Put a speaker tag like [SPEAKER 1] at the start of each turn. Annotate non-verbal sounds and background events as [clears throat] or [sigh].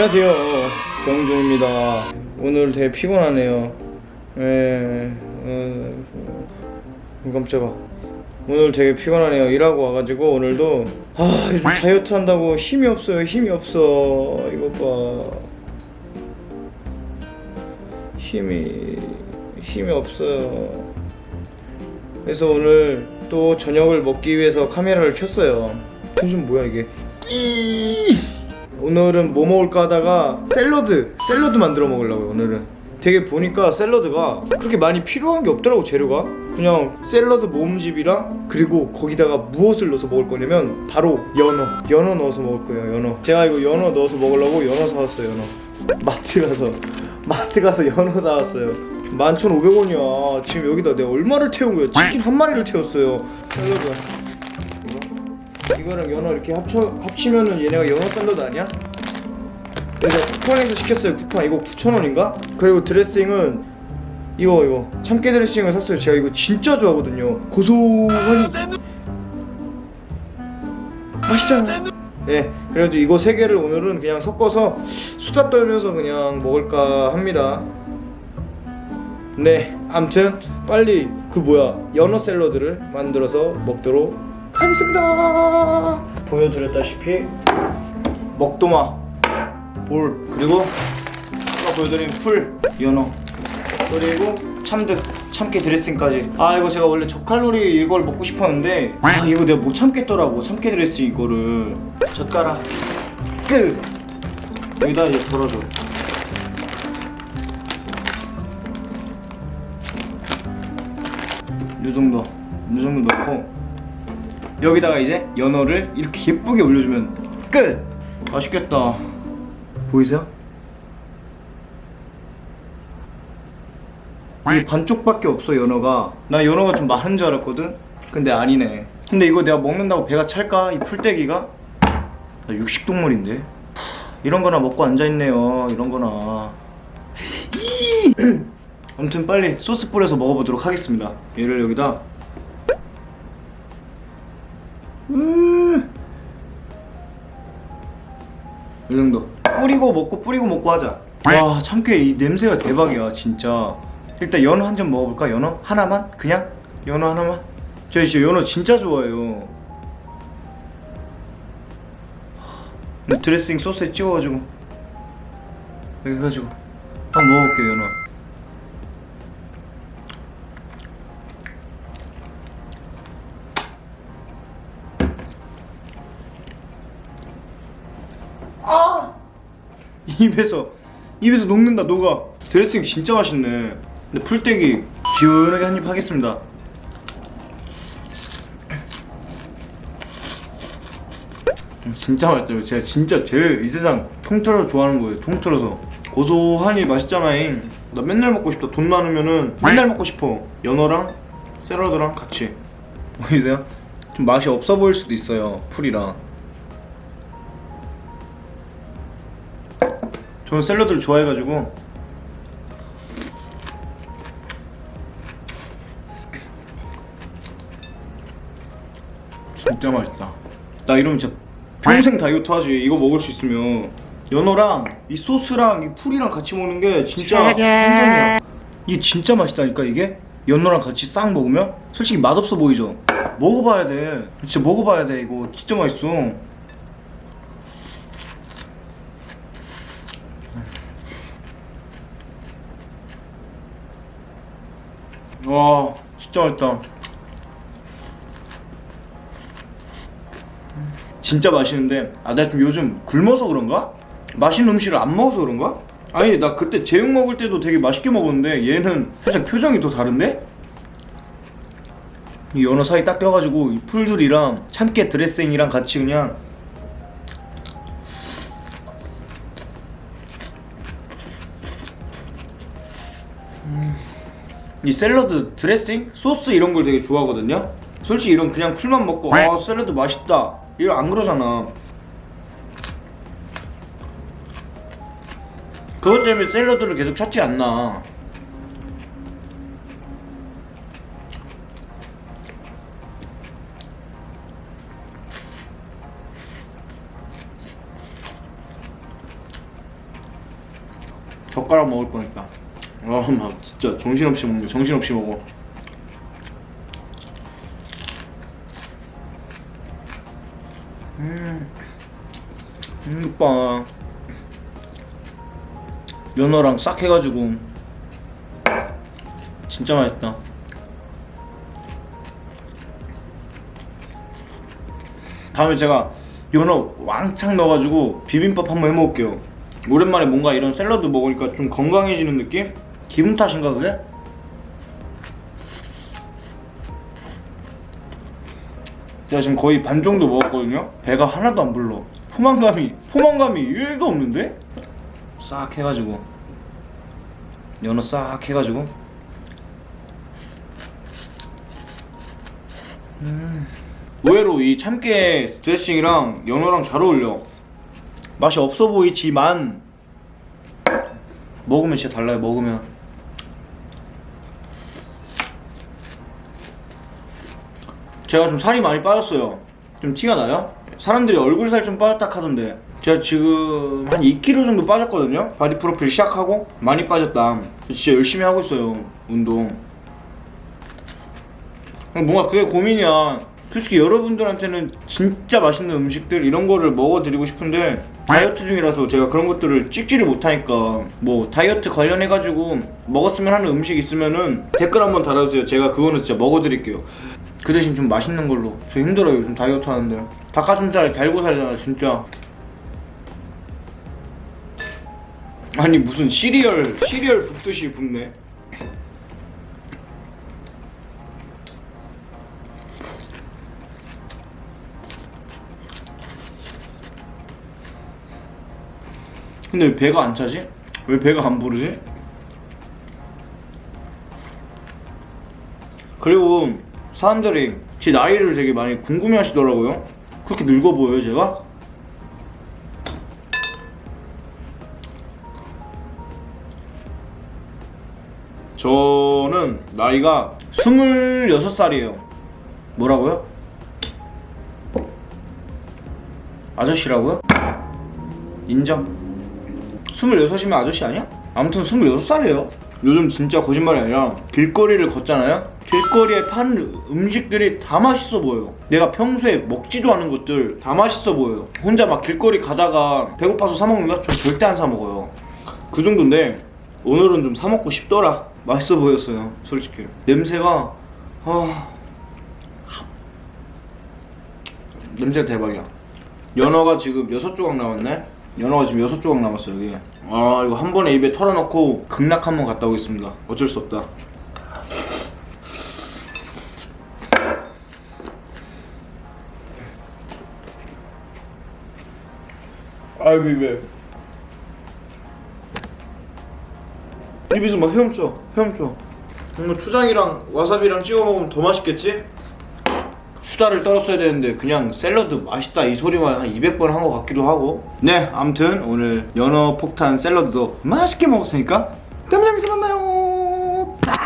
[SPEAKER 1] 안녕하세요. 경준입니다. 오늘 되게 피곤하네요. 예, 어, 깜짝아. 오늘 되게 피곤하네요. 일하고 와가지고 오늘도 아 요즘 다이어트 한다고 힘이 없어요. 힘이 없어. 이것 봐. 힘이 힘이 없어요. 그래서 오늘 또 저녁을 먹기 위해서 카메라를 켰어요. 요즘 뭐야 이게 오늘은 뭐 먹을까 하다가 샐러드 샐러드 만들어 먹으려고요 오늘은. 되게 보니까 샐러드가 그렇게 많이 필요한 게 없더라고 재료가. 그냥 샐러드 모음집이랑 그리고 거기다가 무엇을 넣어서 먹을 거냐면 바로 연어. 연어 넣어서 먹을 거예요 연어. 제가 이거 연어 넣어서 먹으려고 연어 사왔어요 연어. 마트 가서 마트 가서 연어 사왔어요. 11,500원이야. 지금 여기다 내가 얼마를 태운 거야 치킨 한 마리를 태웠어요. 샐러드 이거 이거랑 연어 이렇게 합쳐 합치면은 얘네가 연어 샐러드 아니야? 그래서 쿠팡에서 시켰어요 쿠팡. 이거 9,000원인가? 그리고 드레싱은 이거 이거. 참깨 드레싱을 샀어요. 제가 이거 진짜 좋아하거든요. 고소하니. 맛있잖아. 네 그래가지고 이거 세 개를 오늘은 그냥 섞어서 수다 떨면서 그냥 먹을까 합니다. 네 암튼 빨리 그 뭐야 연어 샐러드를 만들어서 먹도록 하겠습니다. 보여드렸다시피 먹도마 볼 그리고 아까 보여드린 풀 연어 그리고 참득 참깨 드레싱까지. 아 이거 제가 원래 저칼로리 이걸 먹고 싶었는데 아 이거 내가 못 참겠더라고 참깨 드레싱 이거를. 젓가락 끝! 여기다 이제 덜어줘. 요 정도 요 정도 넣고 여기다가 이제 연어를 이렇게 예쁘게 올려주면 끝! 맛있겠다. 보이세요? 이게 반쪽밖에 없어 연어가. 나 연어가 좀 많은 줄 알았거든? 근데 아니네. 근데 이거 내가 먹는다고 배가 찰까? 이 풀떼기가? 나 육식동물인데? 이런 거나 먹고 앉아있네요 이런 거나. [clears throat] 아무튼 빨리 소스 뿌려서 먹어보도록 하겠습니다. 얘를 여기다 음. 이 정도. 뿌리고 먹고 뿌리고 먹고 하자. 와 참깨 이 냄새가 대박이야 진짜. 일단 연어 한 점 먹어볼까? 연어? 하나만? 그냥? 연어 하나만? 저 진짜 연어 진짜 좋아해요. 이 드레싱 소스에 찍어가지고 여기 해가지고. 한번 먹어볼게요 연어 입에서 입에서 녹는다 녹아. 드레싱 진짜 맛있네. 근데 풀떼기 시원하게 한입 하겠습니다. 음, 진짜 맛있다 제가 진짜 제일 이 세상 통틀어서 좋아하는 거예요 통틀어서. 고소하니 맛있잖아잉. 나 맨날 먹고 싶다. 돈 많으면은 맨날 먹고 싶어. 연어랑 샐러드랑 같이. [laughs] 보이세요? 좀 맛이 없어 보일 수도 있어요 풀이랑 저는 샐러드를 좋아해가지고. 진짜 맛있다. 나 이러면 진짜 평생 다이어트 하지. 이거 먹을 수 있으면. 연어랑 이 소스랑 이 풀이랑 같이 먹는 게 진짜 환상이야. 이게 진짜 맛있다니까 이게? 연어랑 같이 싹 먹으면? 솔직히 맛없어 보이죠? 먹어봐야 돼. 진짜 먹어봐야 돼 이거. 진짜 맛있어 와 진짜 맛있다 진짜 맛있는데 아 내가 좀 요즘 굶어서 그런가? 맛있는 음식을 안 먹어서 그런가? 아니 나 그때 제육 먹을 때도 되게 맛있게 먹었는데 얘는 살짝 표정이 더 다른데? 이 연어 사이 딱 껴가지고 이 풀들이랑 참깨 드레싱이랑 같이 그냥 이 샐러드 드레싱 소스 이런 걸 되게 좋아하거든요. 솔직히 이런 그냥 풀만 먹고 아 샐러드 맛있다 이거 안 그러잖아. 그것 때문에 샐러드를 계속 찾지 않나. 젓가락 먹을 뻔했다 아막 진짜 정신없이 먹네. 정신없이 먹어. 음, 음 오빠. 연어랑 싹 해가지고 진짜 맛있다. 다음에 제가 연어 왕창 넣어가지고 비빔밥 한번 해먹을게요. 오랜만에 뭔가 이런 샐러드 먹으니까 좀 건강해지는 느낌? 기분 탓인가 그게? 제가 지금 거의 반 정도 먹었거든요 배가 하나도 안 불러 포만감이 포만감이 1도 없는데? 싹 해가지고 연어 싹 해가지고 음. 의외로 이 참깨 드레싱이랑 연어랑 잘 어울려 맛이 없어 보이지만 먹으면 진짜 달라요 먹으면 제가 좀 살이 많이 빠졌어요. 좀 티가 나요? 사람들이 얼굴 살 좀 빠졌다 하던데. 제가 지금 한 2kg 정도 빠졌거든요? 바디 프로필 시작하고 많이 빠졌다. 진짜 열심히 하고 있어요 운동. 뭔가 그게 고민이야. 솔직히 여러분들한테는 진짜 맛있는 음식들 이런 거를 먹어드리고 싶은데 다이어트 중이라서 제가 그런 것들을 찍지를 못하니까. 뭐 다이어트 관련해가지고 먹었으면 하는 음식 있으면은 댓글 한번 달아주세요. 제가 그거는 진짜 먹어드릴게요 그 대신 좀 맛있는 걸로 저 힘들어요 요즘 다이어트 하는데 닭가슴살 달고 살잖아 진짜 아니 무슨 시리얼 시리얼 붓듯이 붓네 근데 왜 배가 안 차지? 왜 배가 안 부르지? 그리고 사람들이 제 나이를 되게 많이 궁금해 하시더라고요. 그렇게 늙어 보여요, 제가? 저는 나이가 26살이에요. 뭐라고요? 아저씨라고요? 인정. 26이면 아저씨 아니야? 아무튼 26살이에요. 요즘 진짜 거짓말이 아니라 길거리를 걷잖아요? 길거리에 파는 음식들이 다 맛있어 보여요. 내가 평소에 먹지도 않은 것들 다 맛있어 보여요. 혼자 막 길거리 가다가 배고파서 사 먹는다? 저 절대 안 사 먹어요. 그 정도인데 오늘은 좀 사 먹고 싶더라. 맛있어 보였어요. 솔직히. 냄새가 아 냄새가 대박이야. 연어가 지금 여섯 조각 남았네. 연어가 지금 여섯 조각 남았어 여기. 아 이거 한 번에 입에 털어넣고 극락 한번 갔다 오겠습니다. 어쩔 수 없다. 아이고 입에. 입에서 막 헤엄쳐, 헤엄쳐. 정말 초장이랑 와사비랑 찍어 먹으면 더 맛있겠지? 수다를 떨었어야 되는데 그냥 샐러드 맛있다 이 소리만 한 200번 한 것 같기도 하고. 네 아무튼 오늘 연어 폭탄 샐러드도 맛있게 먹었으니까. 다음 영상에서 만나요